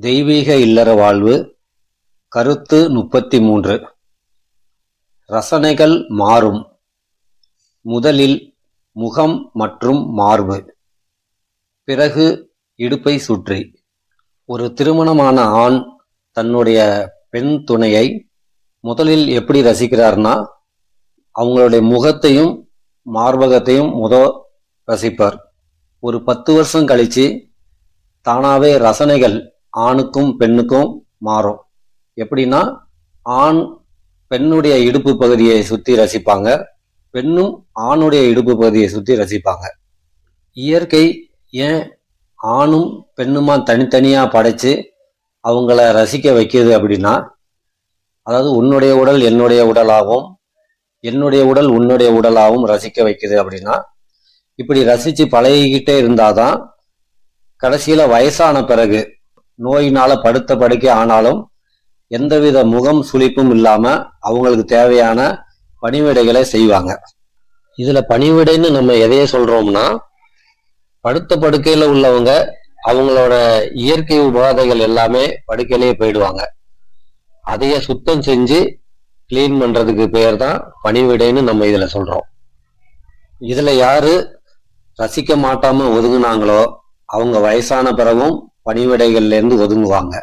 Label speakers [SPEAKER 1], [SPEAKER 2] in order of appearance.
[SPEAKER 1] தெய்வீக இல்லற வாழ்வு கருத்து முப்பத்தி மூன்று ரசனைகள் மாறும். முதலில் முகம் மற்றும் மார்பு. பிறகு இடுப்பை சுற்றி. ஒரு திருமணமான ஆண் தன்னுடைய பெண் துணையை முதலில் எப்படி ரசிக்கிறார்னா அவங்களுடைய முகத்தையும் மார்பகத்தையும் முத ரசிப்பார். ஒரு பத்து வருஷம் கழித்து தானாவே ரசனைகள் ஆணுக்கும் பெண்ணுக்கும் மாறும். எப்படின்னா ஆண் பெண்ணுடைய இடுப்பு பகுதியை சுத்தி ரசிப்பாங்க பெண்ணும் ஆணுடைய இடுப்பு பகுதியை சுத்தி ரசிப்பாங்க. இயற்கை ஏன் ஆணும் பெண்ணுமா தனித்தனியா படைச்சு அவங்கள ரசிக்க வைக்கிது அப்படின்னா அதாவது உன்னுடைய உடல் என்னுடைய உடலாகவும் என்னுடைய உடல் உன்னுடைய உடலாகவும் ரசிக்க வைக்குது அப்படின்னா இப்படி ரசிச்சு பழகிக்கிட்டே இருந்தாதான் கடைசியில வயசான பிறகு நோயினால படுத்த படுக்கை ஆனாலும் எந்தவித முகம் சுளிப்பும் இல்லாம அவங்களுக்கு தேவையான பணிவிடைகளை செய்வாங்க. இதுல பணிவிடைன்னு நம்ம எதையே சொல்றோம்னா படுத்த படுக்கையில உள்ளவங்க அவங்களோட இயற்கை உபாதைகள் எல்லாமே படுக்கையிலேயே போயிடுவாங்க. அதைய சுத்தம் செஞ்சு கிளீன் பண்றதுக்கு பேர் தான் பணிவிடைன்னு நம்ம இதுல சொல்றோம். இதுல யாரு ரசிக்க மாட்டாம ஒதுங்குனாங்களோ அவங்க வயசான பிறகும் பணிவிடைகள்லேருந்து ஒதுங்குவாங்க.